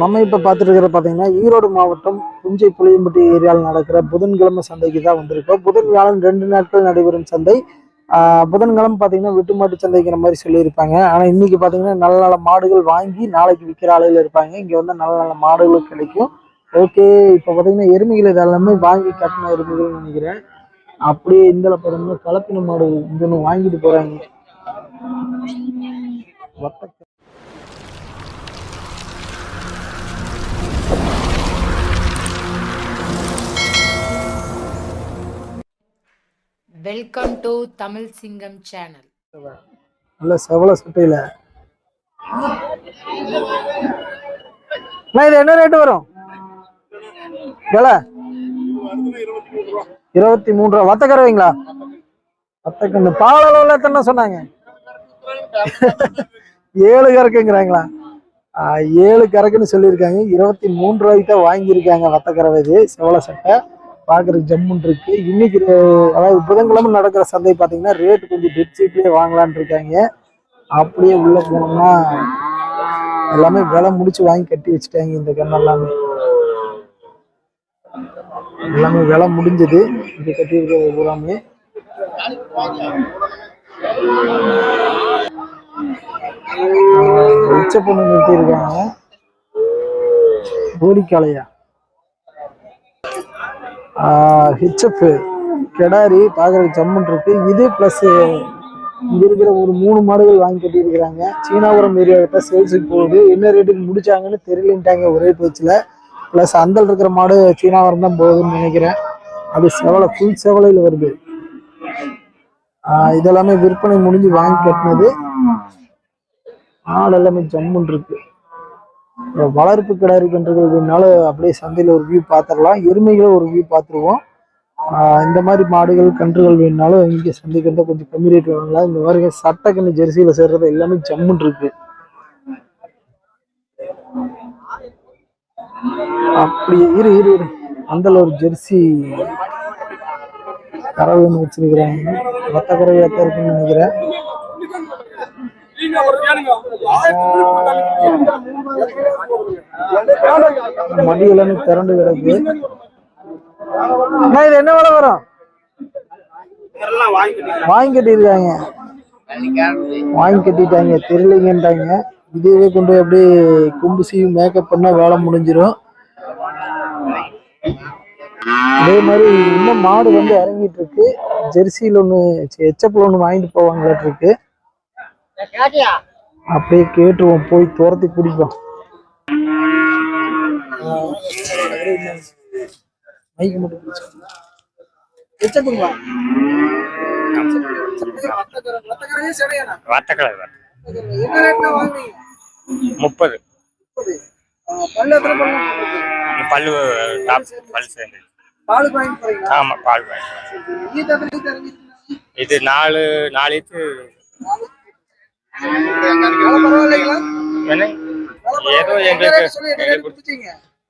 நம்ம இப்போ பார்த்துட்டு இருக்கிற பார்த்தீங்கன்னா ஈரோடு மாவட்டம் புஞ்சை புளியம்பட்டி ஏரியாவில் நடக்கிற புதன்கிழமை சந்தைக்கு தான் வந்திருக்கோம். புதன் வியாழன் ரெண்டு நாட்கள் நடைபெறும் சந்தை. புதன்கிழமை பார்த்தீங்கன்னா விட்டுமாட்டு சந்தைங்கிற மாதிரி சொல்லியிருப்பாங்க. ஆனால் இன்னைக்கு பார்த்தீங்கன்னா நல்ல நல்ல மாடுகள் வாங்கி நாளைக்கு விற்கிற ஆலையில் இருப்பாங்க. இங்கே வந்து நல்ல நல்ல மாடுகளும் கிடைக்கும். ஓகே இப்போ பார்த்தீங்கன்னா எருமைகள் இதெல்லாமே வாங்கி கட்டின எருமைகள் நினைக்கிறேன். அப்படியே இந்த பார்த்தீங்கன்னா கலப்பின மாடு இங்கே ஒன்று வாங்கிட்டு போகிறாங்க வெல்கம் டு தமிழ் சிங்கம் சேனல் நல்ல செவல சுட்டையில. அண்ணா, இது என்ன ரேட்டு வரும்? விலை? இருபத்தி மூணு ரூபா. வத்த கறவைங்களா வத்த பால் அளவில் எத்தனை சொன்னாங்க? ஏழு கறக்குங்கிறாங்களா? ஏழு கறக்குன்னு சொல்லியிருக்காங்க. இருபத்தி மூணு ரூபாய்க்கு தான் வாங்கியிருக்காங்க வத்த கறவை இது செவல சட்டை. பார்க்கறதுக்கு ஜம்முன் இருக்கு. இன்னைக்கு அதாவது புதன்கிழமை நடக்கிற சந்தை பார்த்தீங்கன்னா ரேட் கொஞ்சம் டெட் சீட்லேயே வாங்கலாம்னு இருக்காங்க. அப்படியே உள்ள போனோம்னா எல்லாமே விலை முடிச்சு வாங்கி கட்டி வச்சுட்டாங்க இந்த கண்ணு எல்லாமே. எல்லாமே விலை முடிஞ்சது. இங்கே கட்டி இருக்கிறது பூராமே உச்ச பொண்ணு நிறுத்தியிருக்காங்க. ஹிச்சப்பு கெடாரி பார்க்குறதுக்கு ஜம்முன் இருக்கு. இது ப்ளஸ் இங்க இருக்கிற ஒரு மூணு மாடுகள் வாங்கி கட்டியிருக்கிறாங்க. சீனாபுரம் ஏரியாவிட்ட சேல்ஸுக்கு போகுது. என்ன ரேட்டுக்கு முடிச்சாங்கன்னு தெரியலன்ட்டாங்க ஒரே பேச்சில். ப்ளஸ் அந்தல் இருக்கிற மாடு சீனாபுரம் தான் போகுதுன்னு நினைக்கிறேன். அது செவலை ஃபுல் செவலையில் வருது. இதெல்லாமே விற்பனை முடிஞ்சு வாங்கி கட்டினது. ஆள் எல்லாமே ஜம்முன் இருக்குது வளர்ப்பு கிடாரி கன்றுகள் வேணுனால அப்படியே சந்தையில் ஒரு வியூ பார்த்துடலாம். எருமைகளை ஒரு வியூ பார்த்துருவோம். இந்த மாதிரி மாடுகள் கன்றுகள் வேணுனாலும் இங்கே சந்தைக்கு வந்தால் கொஞ்சம் கம்மி ரேட் வாங்கலாம். இந்த மாதிரி சட்டை கண்ணு ஜெர்சியில் சேர்றது எல்லாமே ஜம்முன் இருக்கு. அப்படி இரு இரு இரு. அந்தல ஒரு ஜெர்சி கறவை ஒன்று வச்சிருக்கிறாங்க மொத்த கறவையாக தான் இருக்குன்னு நினைக்கிறேன். மடி எல்லாமே திரண்டு கிடக்கு. இது என்ன விலை வரும்? வாங்கி கட்டியிருக்காங்க. வாங்கி கட்டிட்டாங்க தெரியலைங்கன்றாங்க இதுவே கொண்டு போய் அப்படியே கும்பு சீவி மேக்கப் பண்ணா வேலை முடிஞ்சிரும். அதே மாதிரி இன்னும் மாடு வந்து இறங்கிட்டு இருக்கு. ஜெர்சியில் ஒன்று எச்சப்பில் ஒன்று வாங்கிட்டு போவாங்களாட்டு இருக்கு. அப்படியே கேட்டுருவோம் போய் துரத்தி பிடிப்போம். மைக்கு மட்டும் ரேட்னா வாங்குறீங்க? முப்பது பல்லு டாப் பல் சேர்ந்து? ஆமா பால்? இது நாலு நாலு இது ஏதோ எங்களுக்கு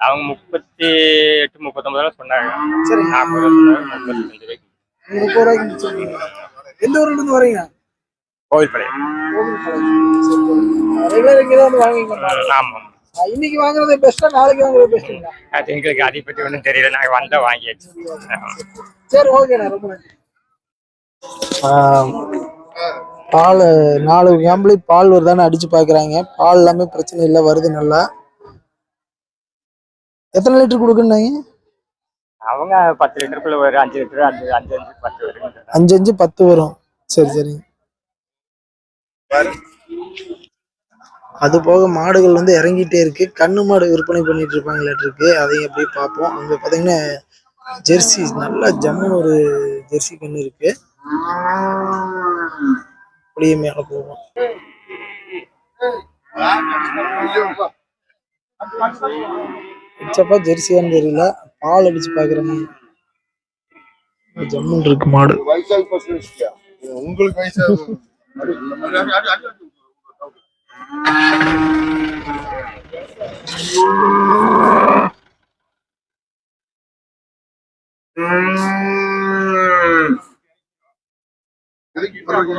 அவங்க முப்பத்தி எட்டு முப்பத்தொன்பது ரூபா சொன்னாங்க. சரி. நாற்பது ரூபா சொன்னாங்க முப்பத்தஞ்சு ரூபாய்க்கு. நீங்க முப்பது ரூபாய்க்கு முடிச்சிருக்கீங்க. எந்த ஊர்ல இருந்து வரீங்க? கோவில்பாளையம். ரெகுலர் இங்கே தான் வந்து வாங்கிக்கணும் ஆமாம். இன்னைக்கு வாங்குறது பெஸ்டா நாளைக்கு வாங்குறது பெஸ்ட்டுங்களா அது எங்களுக்கு அதை பற்றி ஒன்றும் தெரியல. நாங்கள் வந்தா வாங்கியாச்சு. சரி ஓகேண்ணா ரொம்ப நன்றி. பால் நாலு ஃபேமிலி பால் வருதான்னு அடிச்சு பார்க்குறாங்க பால் எல்லாமே பிரச்சனை இல்லை வருது நல்லா. எத்தனை லிட்டர் கொடுக்குறாங்க? அவங்க பத்து லிட்டருக்குள்ள ஒரு அஞ்சு லிட்டர் அஞ்சு அஞ்சு அஞ்சு பத்து வரும் அஞ்சு அஞ்சு பத்து வரும். சரி சரி. அது போக மாடுகள் வந்து இறங்கிட்டே இருக்கு. கண்ணு மாடு விற்பனை பண்ணிட்டு இருப்பாங்களாட்டு இருக்கு. அதையும் அப்படியே பார்ப்போம். அங்க பாத்தீங்கன்னா ஜெர்சி நல்ல ஜம்முன்னு ஒரு ஜெர்சி கண்ணு இருக்கு. அப்படியே மேல போவோம். பிச்சப்பா ஜெர்சியான்னு தெரியல. பால் அடிச்சு பாக்குறேன். ஜம்முன்னு இருக்கு மாடு. உங்களுக்கு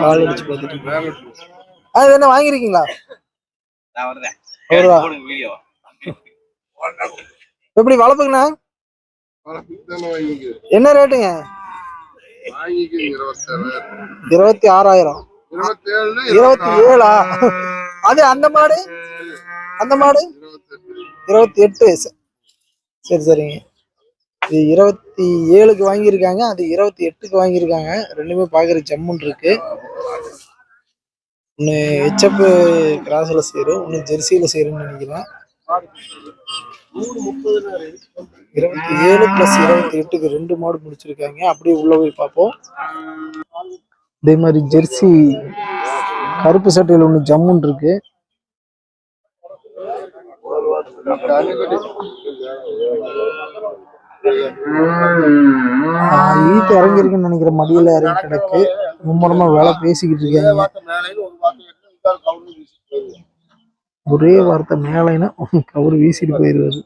பால் அடிச்சு பார்த்துட்டு அது என்ன வாங்கிருக்கீங்களா நான் வருதேன் ஒரு ரூபா. போடுங்க வீடியோ எப்படி வளர்ப்புங்கண்ணா? என்ன ரேட்டுங்க? இருபத்தி ஆறாயிரம் இருபத்தி ஏழா அது அந்த மாடு? அந்த மாடு? இருபத்தி எட்டு ச- சரி சரிங்க. இது இருபத்தி ஏழுக்கு வாங்கியிருக்காங்க அது இருபத்தி எட்டுக்கு வாங்கியிருக்காங்க. ரெண்டுமே பார்க்குற ஜம்முன் இருக்கு. ஒன்று ஹெச்எப் கிராஸில் சேரும் ஒன்று ஜெர்சியில் சேரும்னு நினைக்கிறேன். இருபத்தி ஏழு பிளஸ் இருபத்தி எட்டுக்கு ரெண்டு மாடு முடிச்சிருக்காங்க. அப்படியே உள்ள போய் பார்ப்போம். இதே மாதிரி ஜெர்சி கருப்பு சட்டையில் ஒன்று ஜம்முன் இருக்கு. ஈட்டு இறங்கிருக்குன்னு நினைக்கிற மடியில இறங்கி கிடக்கு. மும்முரமா வேலை பேசிக்கிட்டு இருக்காங்க. ஒரே வார்த்தை மேலைனா அவரு வீசிட்டு போயிருவாரு.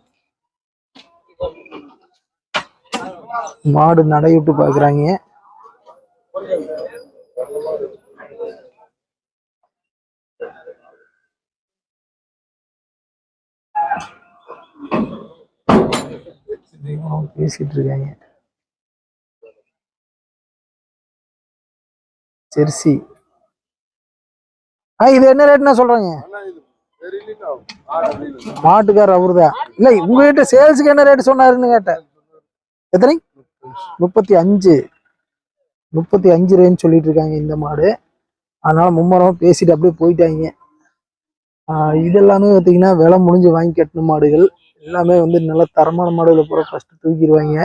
மாடு நடையிட்டு பாக்குறாங்க. பேசிட்டு இருக்காங்க. ஜெர்சி. ஆ இது என்ன ரேட்னா சொல்றாங்க? மாட்டுக்கார் அவருதான் இல்லை உங்ககிட்ட சேல்ஸுக்கு என்ன ரேட் சொன்னாருன்னு கேட்டேன். எத்தனை? முப்பத்தி அஞ்சு. முப்பத்தி அஞ்சு ரேன்னு சொல்லிட்டு இருக்காங்க இந்த மாடு. அதனால மும்மரம் பேசிட்டு அப்படியே போயிட்டாங்க. இதெல்லாமே பார்த்தீங்கன்னா விலை முடிஞ்சு வாங்கி கட்டின மாடுகள். எல்லாமே வந்து நல்ல தரமான மாடுகளை பூரா ஃபர்ஸ்ட் தூக்கிடுவாங்க.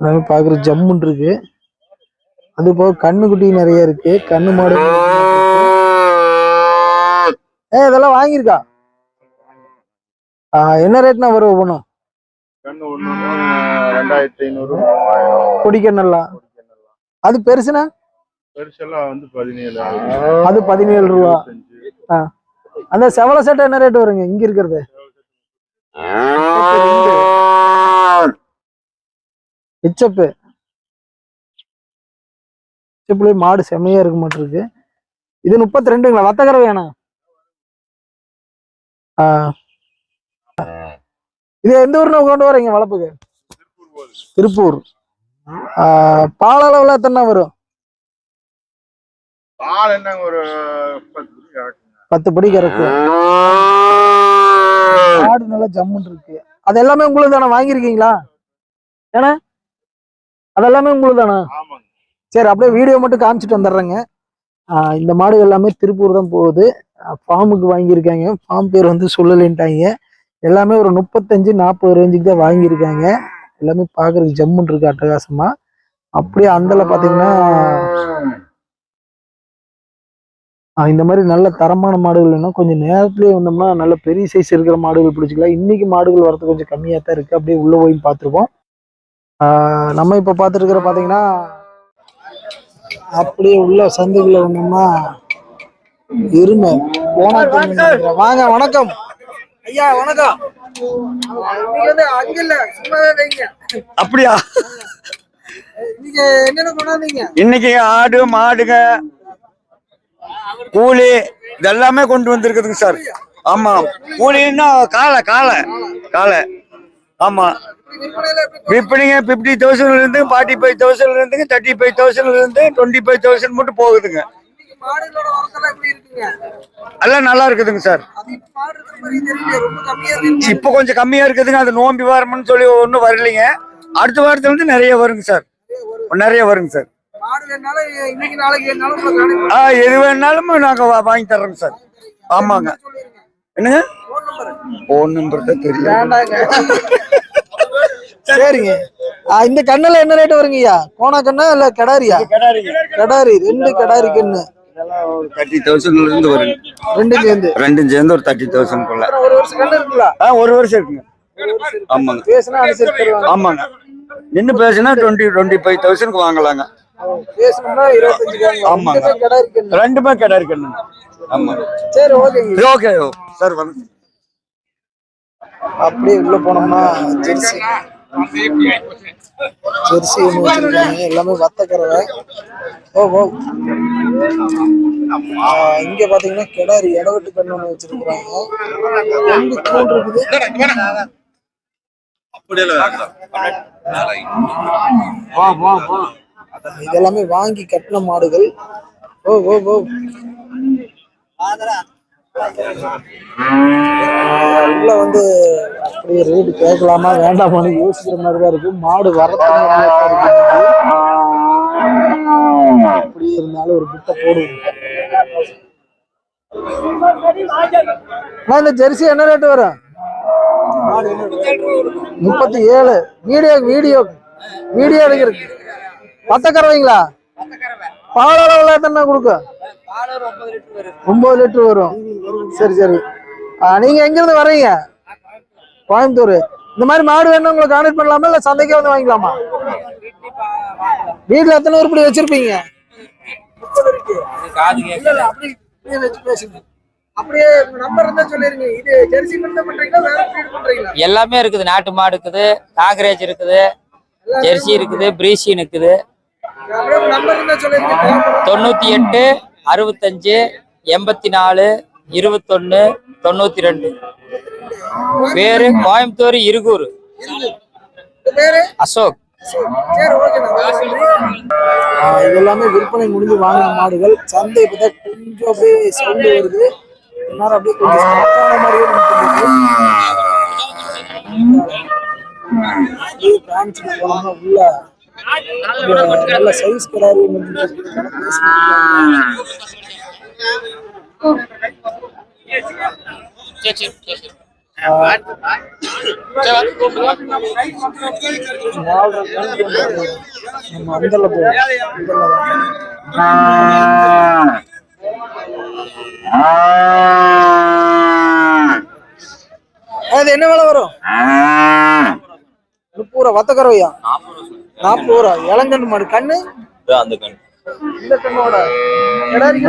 எல்லாமே பார்க்குற ஜம்முன் இருக்கு. அது போக கண்ணுக்குட்டி நிறைய இருக்கு. கண்ணு மாடு ஏ இதெல்லாம் வாங்கியிருக்கா? என்ன ரேட்னா வரும் ஒண்ணு ரெண்டாயிரத்தி ஐநூறு பொடிக்கண்ணெல்லாம் அது பெருசுனா பெருசெல்லாம் வந்து பதினேழு. அது பதினேழு ரூபா. அந்த செவல சட்டை என்ன ரேட் வருங்க? இங்க இருக்கிறது. ஹெச்எப்பு ஹெச்எப்ல மாடு செம்மையா இருக்க. மாட்டிருக்கு இது முப்பத்தி ரெண்டுங்களா? வத்தக்கரை வேணாம். இது எந்த ஊர்ல கொண்டு வரீங்க வளர்ப்புக்கு திருப்பூர். பால் அளவுல எத்தனை வரும்? பால் என்ன ஒரு பத்து படி கறக்கு. மாடு நல்லா ஜம்முன்னு இருக்கு. அது எல்லாமே உங்களுக்கு தானே? வாங்கியிருக்கீங்களா? ஏன்னா அதெல்லாமே உங்களுக்கு தானா? சரி அப்படியே வீடியோ மட்டும் காமிச்சிட்டு வந்துடுறேங்க. இந்த மாடு எல்லாமே திருப்பூர் தான் போகுது. ஃபார்முக்கு வாங்கியிருக்காங்க. ஃபார்ம் பேர் வந்து சொல்லலைன்ட்டாங்க. எல்லாமே ஒரு முப்பத்தஞ்சு நாற்பது ரேஞ்சுக்கு தான் வாங்கியிருக்காங்க. எல்லாமே பார்க்கறதுக்கு ஜம்முன்னு இருக்கு அட்டகாசமா. அப்படியே அந்தல பார்த்தீங்கன்னா இந்த மாதிரி நல்ல தரமான மாடுகள் வேணும். கொஞ்சம் நேரத்துலேயே வந்தோம்னா நல்ல பெரிய சைஸ் இருக்கிற மாடுகள் பிடிச்சிக்கலாம். இன்னைக்கு மாடுகள் வரது கொஞ்சம் கம்மியாக தான் இருக்கு. அப்படியே உள்ள போய் பார்த்துருப்போம். நம்ம இப்போ பார்த்துருக்குற பார்த்தீங்கன்னா அப்படியே உள்ள சந்துக்குள்ள வந்தோம்னா எருமை. வாங்க வணக்கம். ஐயா வணக்கம். அப்படியா? இன்னைக்கு ஆடு மாடுங்க கூலி இதெல்லாமே கொண்டு வந்திருக்குதுங்க சார். ஆமா. கூலின்னா காலை காலை. காலை. ஆமா. விற்பனைங்க பிப்டி தௌசண்ட்ல இருந்து ஃபார்ட்டி ஃபைவ் தௌசண்ட்ல இருந்து தேர்ட்டி ஃபைவ் தௌசண்ட்ல இருந்து டுவெண்ட்டி ஃபைவ் தௌசண்ட் மட்டும் போகுதுங்க. எல்லாம் நல்லா இருக்குதுங்க சார். அது இப்ப கொஞ்சம் கம்மியா இருக்குதுங்க அது நோம்பி வாரம்னு சொல்லி ஒன்றும் வரலைங்க. அடுத்த வாரத்துல இருந்து நிறைய வருங்க சார். நிறைய வருங்க சார். ஆ எது வேணாலும் நாங்க வாங்கி தர்றோங்க சார். ஆமாங்க. என்னங்க? போன் நம்பர் தான் தெரியும். சரிங்க. ஆ, இந்த கண்ணுல என்ன ரேட் வருங்கய்யா? கோணா கண்ணா இல்ல கடாரியா? கடாரி. ரெண்டு கடாரி கண்ணு தேர்ட்டி தௌசண்ட்ல இருந்து வருங்க ரெண்டும் சேர்ந்து. ரெண்டும் சேர்ந்து ஒரு தேர்ட்டி தௌசண்ட் அப்புறம் ஒரு வருஷம் கண்ணு இருக்குங்களா ஆ ஒரு வருஷம் இருக்குங்க. ஆமாங்க. பேசினா ஆமாங்க. நின்று பேசினா டுவெண்ட்டி டுவெண்ட்டி ஃபைவ் தௌசண்ட்க்கு வாங்கலாங்க. பேசணும்னா இருபத்தஞ்சு. ஆமாங்க. ரெண்டுமே கடை இருக்குங்க ஆமாங்க. சரி ஓகேங்க. ஓகே சார் வந்து அப்படியே உள்ள போனோம்னா ஜெர்சி. ஜெர்சி ஒன்று வச்சிருக்காங்க எல்லாமே ஓ ஓ. ஆஹ் இங்க பாத்தீங்கன்னா கிடாரி இடவெட்டு கண்ணு ஒண்ணு வச்சிருக்கிறாங்க. ரெண்டு தூண் இருக்குது? இது எல்லாமே வாங்கி கட்டின மாடுகள். ஓ ஓ ஓ. உள்ள வந்து அப்படியே ரேட்டு கேட்கலாமா? வேண்டாமான்னு யோசிக்கிற மாதிரி தான் இருக்கு. மாடு வரத்துக்கு அப்படியே இருந்தாலும் ஒரு புட்டை போடுவோம். இந்த ஜெர்சி என்ன ரேட் வரும்? முப்பத்தி ஏழு. Video video. வீடியோ எடுக்கிறது பத்த கறவைங்களா பால் அளவுல எத்தனை கொடுக்கும்? ஒன்பது லிட்டர் வரும். சரி சரி. நீங்க எங்க இருந்து வர்றீங்க? கோயம்புத்தூர். இந்த மாதிரி மாடு வேணும் உங்களுக்கு கான்டெக்ட் பண்ணலாமா இல்ல சந்தைக்கே வந்து வாங்கிக்கலாமா? வீட்டுல எத்தனை உருப்படி வச்சிருப்பீங்க? எல்லாமே இருக்குது. நாட்டு மாடு இருக்குது காங்கிரேஜ் இருக்குது ஜெர்சி இருக்குது பிரீசின் இருக்குது. தொண்ணூத்தி எட்டு அறுபத்தஞ்சு எண்பத்தி நாலு இருபத்தொன்னு தொண்ணூத்தி ரெண்டு பேரு கோயம்புத்தூர் இருகூர். அசோக். சரி ஓகே இது எல்லாமே விற்பனை முடிஞ்சு வாங்கின மாடுகள். சந்தை இப்பதான் கொஞ்சம் அப்படியே சவுண்ட் வருது. எல்லாரும் அப்படியே கொஞ்சம் மாதிரியே போனோம்னா உள்ள நல்ல சைஸ் கிடாரி நம்ம அந்தல போவோம் அந்தல தான். அது என்ன விலை வரும்? முப்பது ரூபா வத்த கறவையா நாற்பது ரூபா. இளங்கன்று மாடு. கண்ணு? அந்த கண் இந்த கண்ணோட. கிடாரி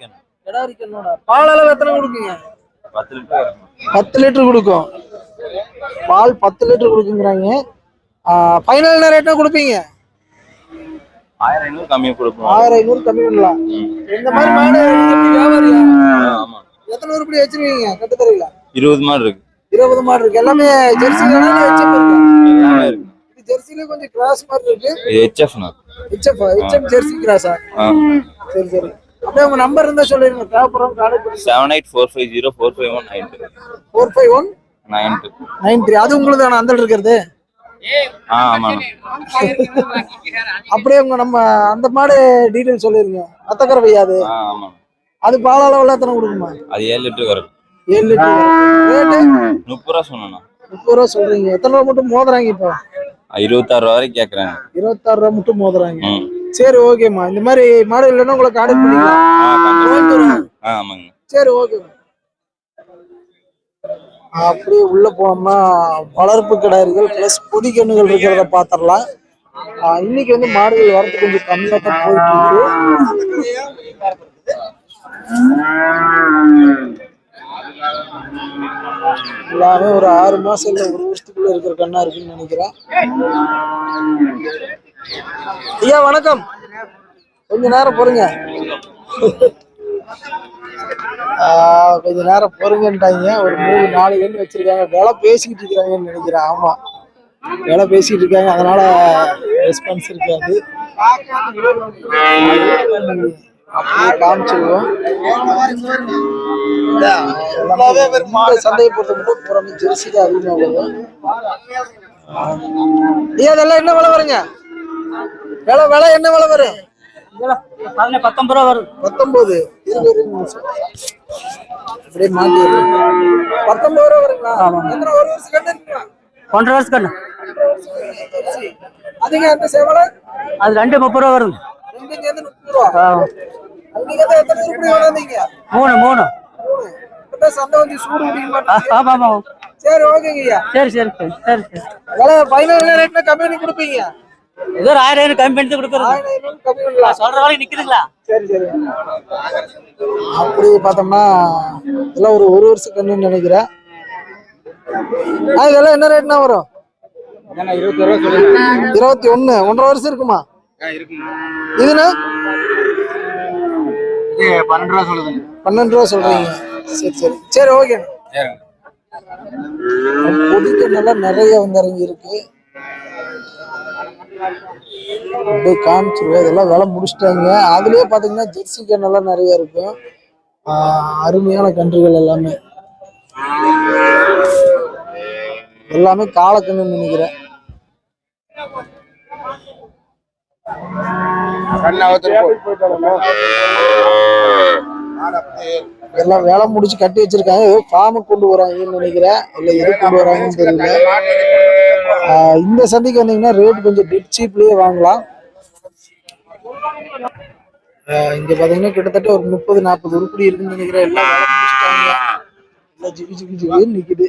கண்ணு. கண்ணோட. பால் அளவு எத்தனை கொடுக்குங்க பத்து லிட்டர் பத்து லிட்டர் கொடுக்கும். பால் பத்து லிட்டர் கொடுக்குங்கிறாங்க. ஃபைனல் என்ன ரேட்னா கொடுப்பீங்க? ஆயிரம் ஐநூறு கம்மியாக கொடுப்போம். ஆயிரம் ஐநூறு கம்மி பண்ணலாம். இந்த மாதிரி மாடு வியாபாரியா? ஆமா. எத்தனை உருப்படி வச்சிருக்கீங்க? கட்டுத்தரையில இருபது மாடு இருக்கு. இருபது மாடு இருக்கு. எல்லாமே ஜெர்சி இருக்கு ஜெர்சிலே கொஞ்சம் கிராஸ் மாதிரி இருக்கு. இது ஹெச்எஃப்ண்ணா ஹெச்எஃப் ஹெச்எஃப் ஜெர்சி கிராஸா சரி சரி. அப்படியே உங்க நம்பர் இருந்தா சொல்லிருங்க தேவைப்படுறோம் கான்டாக்ட் பண்ணி seven eight four five zero four five one nine two four five one nine two nine three அது உங்களுக்கு தானே? அந்த இருக்கிறது? அப்படியே உங்க நம்ம அந்த மாடு டீடைல் சொல்லிருங்க. அத்தக்கரை வையாது அது? பால் அளவுல எத்தனை கொடுக்குமா? அது ஏழு லிட்டர் வரும் ஏழு லிட்டர். முப்பது ரூபா சொன்னேண்ணா. முப்பது ரூபா சொல்றீங்க. எத்தனை ரூபா மட்டும் மோதுறாங்க இப்போ இருபத்தாறு ரூபா வரைக்கும் கேட்குறேன் இருபத்தாறு ரூபா மட்டும் மோதுறாங்க. சரி ஓகேம்மா. இந்த மாதிரி மாடு இல்லைன்னா உங்களை கான்டாக்ட் பண்ணிக்கலாம். ஆமாங்க. சரி ஓகே. அப்படியே உள்ள போனோம்னா வளர்ப்பு கிடாரிகள் பிளஸ் பொதிக்கண்ணுகள் இருக்கிறத பாத்திரலாம். இன்னைக்கு வந்து மாடுகள் வரது கொஞ்சம் கம்மியா தான் போயிட்டு இருக்கு. எல்லாமே ஒரு ஆறு மாசம் இல்ல ஒரு வருஷத்துக்குள்ள இருக்கிற கண்ணா இருக்குன்னு நினைக்கிறேன். ஐயா வணக்கம். கொஞ்ச நேரம் பொறுங்க. ஆஹ் கொஞ்ச நேரம் பொறுங்கன்ட்டாங்க. ஒரு மூணு நாலு கன்று வச்சிருக்காங்க. விலை பேசிக்கிட்டு இருக்கிறாங்கன்னு நினைக்கிறேன். ஆமா. விலை பேசிக்கிட்டு இருக்காங்க. அதனால ரெஸ்பான்ஸ் இருக்காது. அப்படியே காமிச்சிருவோம். சந்தையை பொறுத்த மட்டும் புறமே ஜெர்சி தான் அதிகமாக வரும் ஐயா அதெல்லாம் என்ன விலை வருங்க? விலை விலை என்ன விலை வரும்? பத்தொன்பது ரூபா வருது பத்தொன்பது. இருபது இருபது நிமிஷம். அப்படியே. பத்தொன்பது ரூபா வருங்களா? எத்தனை ஒரு வருஷம் கண்டு இருக்குங்களா ஒன்றரை வருஷம் கண்ணு. அதுங்க அந்த சேவலை? அது ரெண்டு முப்பது ரூபா ரெண்டு சேர்ந்து முப்பது ரூபா? மூணு மூணு. சந்தை வந்து சூடு ஆமா ஆமா. சரி ஓகேங்க ஐயா சரி சரி சரி சரி. விலை ஃபைனல் ரேட்னா கம்மி பண்ணி கொடுப்பீங்க ஏதோ ஒரு ஆயிரம் ஐநூறு கம்மி பண்ணி கொடுக்குறது. சொல்ற வரைக்கும் நிக்குதுங்களா சரி சரி. அப்படி பார்த்தோம்னா இதெல்லாம் ஒரு ஒரு வருஷம் கண்ணுன்னு நினைக்கிறேன். ஆ, இதெல்லாம் என்ன ரேட்னா வரும்? இருபத்தி ஒண்ணு. ஒன்றரை வருஷம் இருக்குமா? இதுனா இது பன்னெண்டு ரூபா சொல்லுதுங்க. பன்னெண்டு ரூபா சொல்றீங்க. சரி சரி. சரி ஓகே நல்லா நிறைய வந்து இறங்கி இருக்கு அப்படியே காமிச்சிருவோம் இதெல்லாம் வேலை முடிச்சிட்டாங்க. அதுலயே பாத்தீங்கன்னா ஜெர்சி கண்ணெல்லாம் நிறைய இருக்கும் அருமையான கன்றுகள் எல்லாமே. எல்லாமே காலக்கண்ணு நினைக்கிறேன். எல்லாம் வேலை முடிச்சு கட்டி வச்சிருக்காங்க. ஏதோ ஃபார்முக்கு கொண்டு வராங்கன்னு நினைக்கிறேன். இல்ல எது கொண்டு வராங்கன்னு தெரியல. இந்த சந்தைக்கு வந்தீங்கன்னா ரேட் கொஞ்சம் டிட் சீப்லயே வாங்கலாம். இங்க பாத்தீங்கன்னா கிட்டத்தட்ட ஒரு முப்பது நாற்பது உருப்படி இருக்குன்னு நினைக்கிறேன். எல்லாம் எல்லாம் ஜிபி ஜிபி ஜிபின்னு நிக்குது.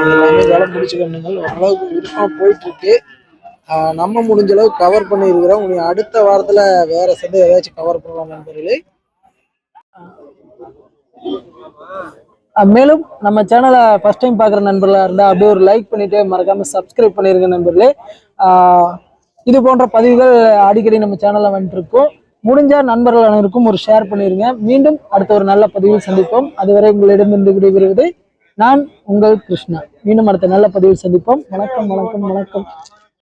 எல்லாமே வேலை முடிச்சு கண்ணுங்கள் ஓரளவுக்கு விருப்பம் போயிட்டு இருக்கு. நம்ம முடிஞ்ச அளவு கவர் பண்ணியிருக்கிறோம். உங்க அடுத்த வாரத்தில் வேற சந்தை ஏதாச்சும் கவர் பண்ணலாம் நண்பர்களே மேலும் நம்ம சேனலை ஃபர்ஸ்ட் டைம் பார்க்குற நண்பர்களாக இருந்தால் அப்படியே ஒரு லைக் பண்ணிவிட்டு மறக்காமல் சப்ஸ்கிரைப் பண்ணியிருங்க நண்பர்களே. இது போன்ற பதிவுகள் அடிக்கடி நம்ம சேனலில் வந்துட்டுருக்கோம் முடிஞ்சால் நண்பர்கள் அனைவருக்கும் ஒரு ஷேர் பண்ணிடுங்க மீண்டும் அடுத்த ஒரு நல்ல பதிவில் சந்திப்போம். அதுவரை உங்களிடமிருந்து விடைபெறுவது நான் உங்கள் கிருஷ்ணா. மீண்டும் அடுத்த நல்ல பதிவில் சந்திப்போம். வணக்கம் வணக்கம் வணக்கம்.